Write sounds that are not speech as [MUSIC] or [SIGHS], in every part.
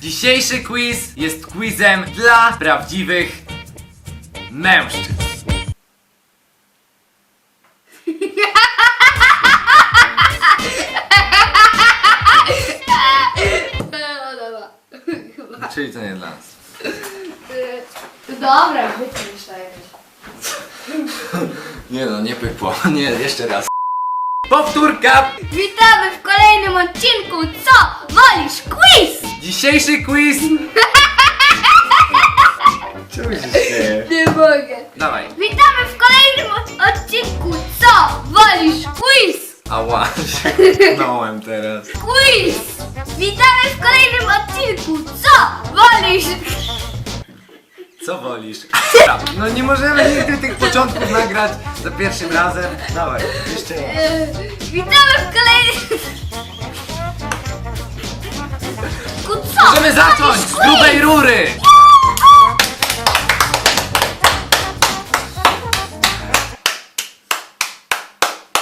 Dzisiejszy quiz jest quizem dla prawdziwych mężczyzn. No dobra. Chyba. Czyli to nie dla nas. Y, Dobra, to jakoś. [LAUGHS] Nie no, nie pykło. [LAUGHS] Nie, jeszcze raz. Powtórka! Witamy w kolejnym odcinku Co wolisz quiz! Dzisiejszy quiz... [LAUGHS] Czemu się śmiejesz? Nie mogę. Dawaj. Witamy w kolejnym od- odcinku Co wolisz quiz! Ała, się knąłem teraz. Quiz! Witamy w kolejnym odcinku Co wolisz Co wolisz? No nie możemy nigdy tych początków nagrać za pierwszym razem. Dawaj, jeszcze raz. Witamy w kolejnym Co Możemy zacząć z grubej rury!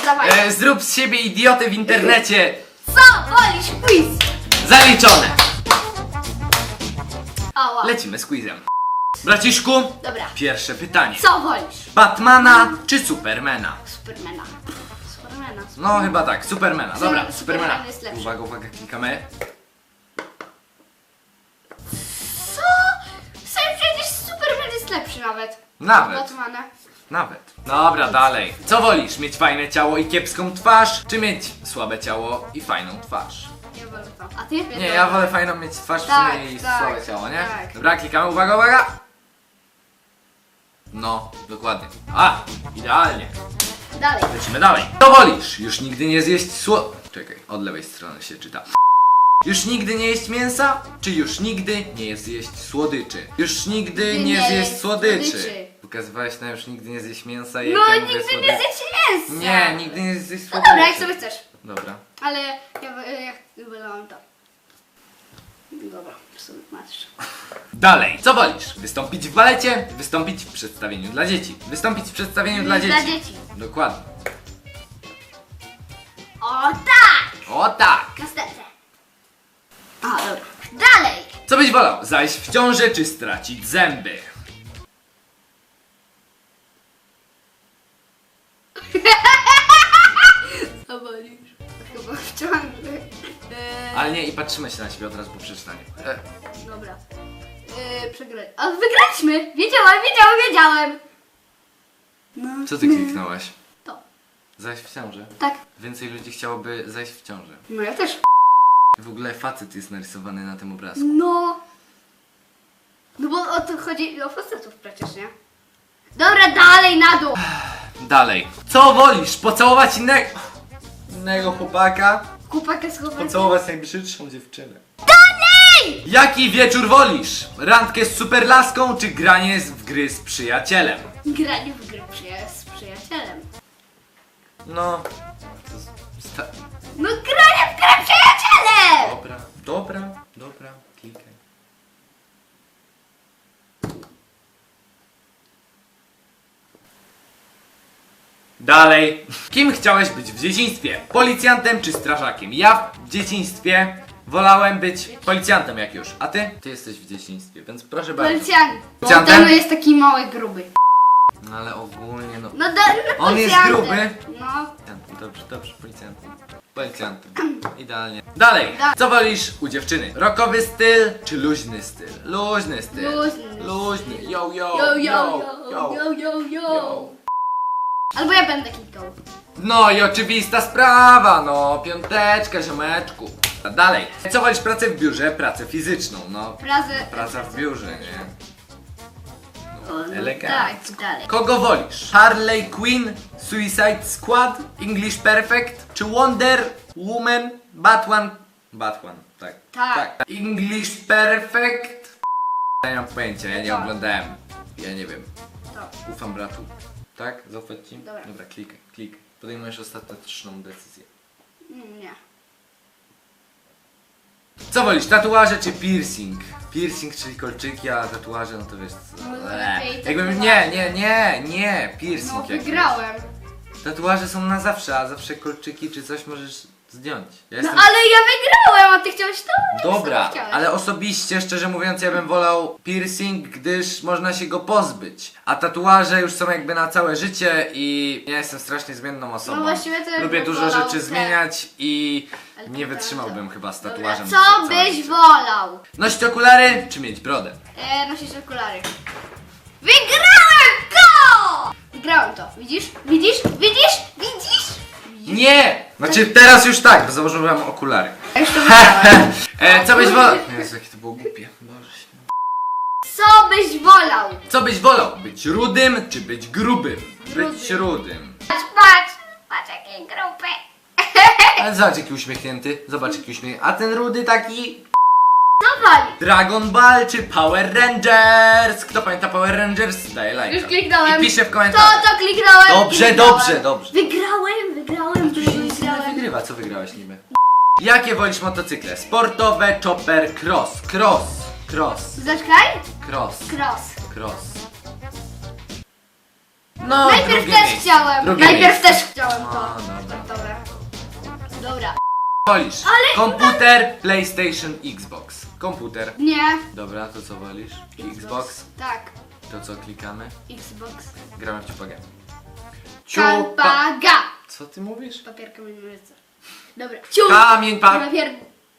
Dawaj. E, zrób z siebie idiotę w internecie. Co wolisz quiz? Zaliczone. Ała. Lecimy z quizem. Braciszku, Dobra. pierwsze pytanie. Co wolisz? Batmana czy Supermana? Supermana. Supermana. No chyba tak, Supermana. Dobra, Superman Supermana. jest lepszy. Uwaga, uwaga, klikamy. Lepszy nawet. Nawet, Batmana. nawet. Dobra, dalej. Co wolisz? Mieć fajne ciało i kiepską twarz, czy mieć słabe ciało i fajną twarz? Ja wolę to. A ty? Nie, ja wolę fajną mieć twarz w Tak, sumie i tak, słabe ciało, nie? tak. Dobra, klikamy, uwaga, uwaga! No, dokładnie. A, idealnie. Dalej. Lecimy dalej. Co wolisz? Już nigdy nie zjeść sło... Czekaj, od lewej strony się czyta. Już nigdy nie jeść mięsa? Czy już nigdy nie zjeść słodyczy? Już nigdy nie nie zjeść jeść słodyczy. słodyczy. Pokazywałeś na już nigdy nie zjeść mięsa i No ja mówię nigdy słody- nie zjecie mięsa. Nie, nigdy nie zjeść No słodyczy. dobra, jak sobie chcesz. Dobra. Ale ja, ja wylałam to. Dobra, w sumie masz. Dalej. Co wolisz? Wystąpić w balecie? Wystąpić w przedstawieniu dla dzieci? Wystąpić w przedstawieniu dla dzieci. Dla dzieci. Dokładnie. O tak! O tak. A, dobra. Dalej! Co byś wolał? Zajść w ciążę czy stracić zęby? Co wolisz? Chyba w ciągu. Eee, Ale nie, i patrzymy się na siebie od razu po przeczytaniu. E, Dobra. Eee, przegrać. A wygraliśmy! Wiedziałem, wiedziałem, wiedziałem! No. co ty kliknąłeś? To. Zajść w ciążę. Tak. Więcej ludzi chciałoby zajść w ciążę. No ja też. W ogóle facet jest narysowany na tym obrazku. No. No bo o to chodzi o facetów przecież, nie? Dobra, dalej na dół! [SIGHS] Dalej. Co wolisz? Pocałować innego... Innego chłopaka? Chłopaka z chłopakiem. Pocałować najbrzydszą dziewczynę. Dalej! Jaki wieczór wolisz? Randkę z superlaską czy granie w gry z przyjacielem? Granie w gry przyja- z przyjacielem. No... to sta- No granie w grę przyjacielem! Dobra, dobra, dobra, klikaj. Dalej. Kim chciałeś być w dzieciństwie? Policjantem czy strażakiem? Ja w dzieciństwie wolałem być policjantem jak już. A ty? Ty jesteś w dzieciństwie, więc proszę bardzo. Policjant. Bo Policjantem? ten jest taki mały, gruby. No ale ogólnie no... No, da, no On jest policjantem. gruby? No. Dobrze, dobrze, policjantem. Policjantem. Idealnie. Dalej. Da- Co wolisz u dziewczyny? Rokowy styl czy luźny styl? Luźny styl. Luźny. Luźny. Yo, yo, Yo, yo, yo, yo, yo, yo. Albo ja będę klikał. No i oczywista sprawa, no. Piąteczka, ziomeczku. Dalej. Co wolisz pracę w biurze? Pracę fizyczną, no. Prazy. Praca w biurze, nie? O, no elegancko. Tak, dalej. Kogo wolisz? Harley Quinn, Suicide Squad, English Perfect czy Wonder Woman, Batman? Batman, tak. Tak. English Perfect? Ja nie mam pojęcia, ja nie To. oglądałem. Ja nie wiem. To. Ufam bratu. Tak? Zaufać ci? Dobra. Dobra, klikaj, klik. Podejmujesz ostateczną decyzję. Nie. Co wolisz, tatuaże czy piercing? Piercing, czyli kolczyki, a tatuaże, no to wiesz co. No, Eee. Jakbym, nie, nie, nie, nie, piercing No jakiś. wygrałem. Tatuaże są na zawsze, a zawsze kolczyki czy coś możesz zdjąć. Ja No jestem... ale ja wygrałem, a ty chciałeś to? Dobra, chciałeś? ale osobiście, szczerze mówiąc, ja bym wolał piercing, gdyż można się go pozbyć. A tatuaże już są jakby na całe życie i ja jestem strasznie zmienną osobą. No właściwie to ja Lubię bym dużo wolał rzeczy zmieniać i Ale nie to wytrzymałbym chyba z Dobra, tatuażem. co przez całe byś życie. wolał? Nosić okulary czy mieć brodę? E, nosisz okulary. Wygrałem go! Wygrałem to. Widzisz? Widzisz? Widzisz? Widzisz? Nie! Znaczy teraz już tak, bo założyłem okulary. Ja już to. [LAUGHS] E, co byś wolał? Jezu, jakie to było głupie. Boże święty. Co byś wolał? Co byś wolał? Być rudym czy być grubym? Być Rudym. rudym. Patrz, patrz! Patrz jakie grupy. Ale zobacz jaki uśmiechnięty, zobacz jaki uśmiechnięty. A ten rudy taki? Dragon Ball czy Power Rangers? Kto pamięta Power Rangers? Daje lajka. Już kliknąłem. I pisze w To, komentarzach. to kliknąłem. Dobrze, kliknąłem. dobrze, dobrze. Wygrałem, wygrałem, wygrałem. wygrywa, co wygrałeś niby? Jakie wolisz motocykle? Sportowe, chopper, cross, cross, cross, Zaczekaj. cross, Cross. cross. No, Najpierw drugie też miejsce. chciałem. Drugie Najpierw miejsce. też chciałem to. A, dobra. Dobra. Dobra. Wolisz? Komputer, PlayStation, Xbox. Komputer. Nie. Dobra, to co wolisz? Xbox. Tak. To co klikamy? Xbox. Gramy w ciupagę. Ciupa... Kalpaga. Co ty mówisz? Papierka mi mylica. Dobra. Ciup. Kamień, pa... Papier.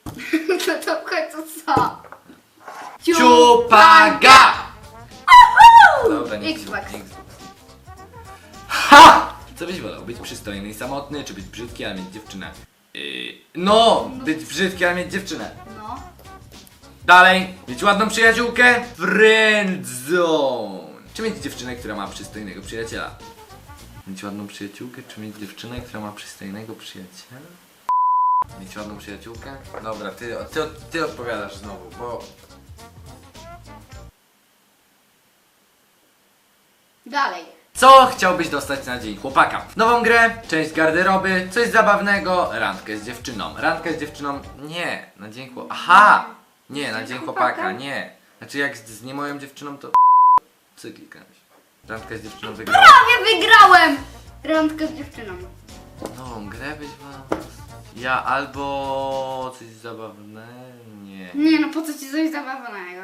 [LAUGHS] No to w końcu co? Ciupaga! Dobra, nie Xbox. Xbox. Ha! Co byś wolał? Być przystojny i samotny, czy być brzydki, ale mieć dziewczynę? Yy, no, być brzydki, ale mieć dziewczynę. Dalej, mieć ładną przyjaciółkę? Friendzone. Czy mieć dziewczynę, która ma przystojnego przyjaciela? Mieć ładną przyjaciółkę, czy mieć dziewczynę, która ma przystojnego przyjaciela? Mieć ładną przyjaciółkę? Dobra, ty, ty, ty odpowiadasz znowu, bo... Dalej. Co chciałbyś dostać na dzień chłopaka? Nową grę, część garderoby, coś zabawnego, randkę z dziewczyną. Randkę z dziewczyną? Nie, na dzień chłopaka. Aha! Nie, na dzień chłopaka, nie. Znaczy jak z, z nie moją dziewczyną to... Kliknąłeś? Randkę z dziewczyną wygrała. Prawie wygrałem! Randkę z dziewczyną. Nową grę byś wolał? Ja albo coś zabawnego? Nie. Nie no, po co ci coś zabawnego?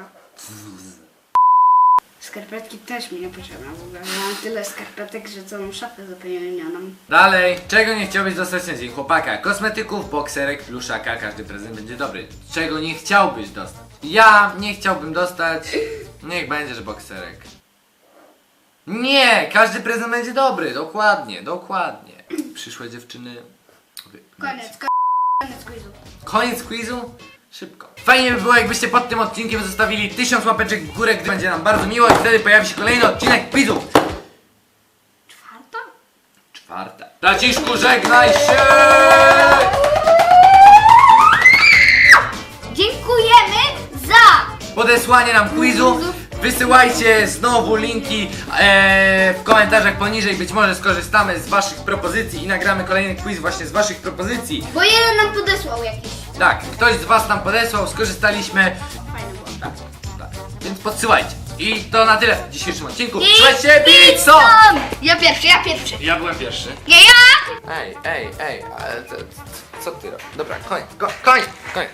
Skarpetki też mi niepotrzebne w ogóle. Mam tyle skarpetek, że całą szafę zapełnioną. Dalej, czego nie chciałbyś dostać na dzień chłopaka? Kosmetyków, bokserek, pluszaka, każdy prezent będzie dobry. Czego nie chciałbyś dostać? Ja nie chciałbym dostać. Niech będzie, że bokserek. Nie, każdy prezent będzie dobry, dokładnie, dokładnie. Przyszłe dziewczyny. Koniec, ko- koniec quizu. Koniec quizu? Szybko. Fajnie by było, jakbyście pod tym odcinkiem zostawili 1000 łapeczek w górę, gdy będzie nam bardzo miło i wtedy pojawi się kolejny odcinek quizu. Czwarta? Czwarta. Braciszku, żegnaj się! Dziękujemy za podesłanie nam quizu. Wysyłajcie znowu linki e, w komentarzach poniżej. Być może skorzystamy z Waszych propozycji i nagramy kolejny quiz właśnie z Waszych propozycji. Bo jeden nam podesłał jakiś. Tak, ktoś z Was nam podesłał, skorzystaliśmy. Fajny było. Tak, tak. Więc podsyłajcie. I to na tyle w dzisiejszym odcinku. I się, pizzą! Ja pierwszy, ja pierwszy. Ja byłem pierwszy. Nie ja! Ej, ej, ej, ale to, co ty robisz? Dobra, koń, koń, koń, koń.